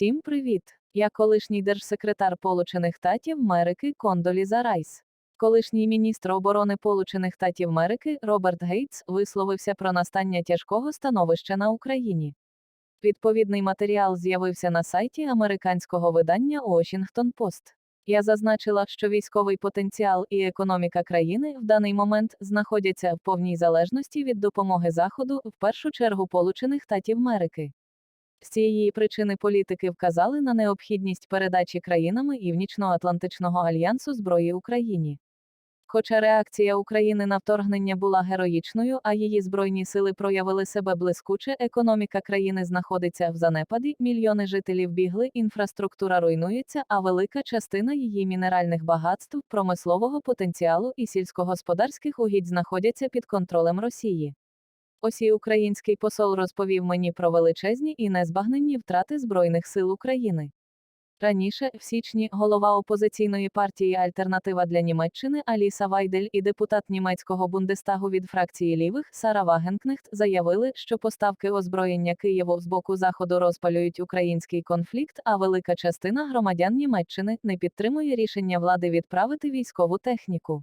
Всім привіт! Я колишній держсекретар Получених Татів Америки Кондоліза Райс. Колишній міністр оборони Получених Татів Америки Роберт Гейтс висловився про настання тяжкого становища на Україні. Відповідний матеріал з'явився на сайті американського видання Washington Post. Я зазначила, що військовий потенціал і економіка країни в даний момент знаходяться в повній залежності від допомоги Заходу, в першу чергу Получених Татів Америки. З цієї причини політики вказали на необхідність передачі країнами Північно-Атлантичного альянсу зброї Україні. Хоча реакція України на вторгнення була героїчною, а її збройні сили проявили себе блискуче, економіка країни знаходиться в занепаді, мільйони жителів бігли, інфраструктура руйнується, а велика частина її мінеральних багатств, промислового потенціалу і сільськогосподарських угідь знаходяться під контролем Росії. Ось і український посол розповів мені про величезні і незбагненні втрати Збройних сил України. Раніше, в січні, голова опозиційної партії Альтернатива для Німеччини Аліса Вайдель і депутат німецького Бундестагу від фракції лівих Сара Вагенкнехт заявили, що поставки озброєння Києву з боку Заходу розпалюють український конфлікт, а велика частина громадян Німеччини не підтримує рішення влади відправити військову техніку.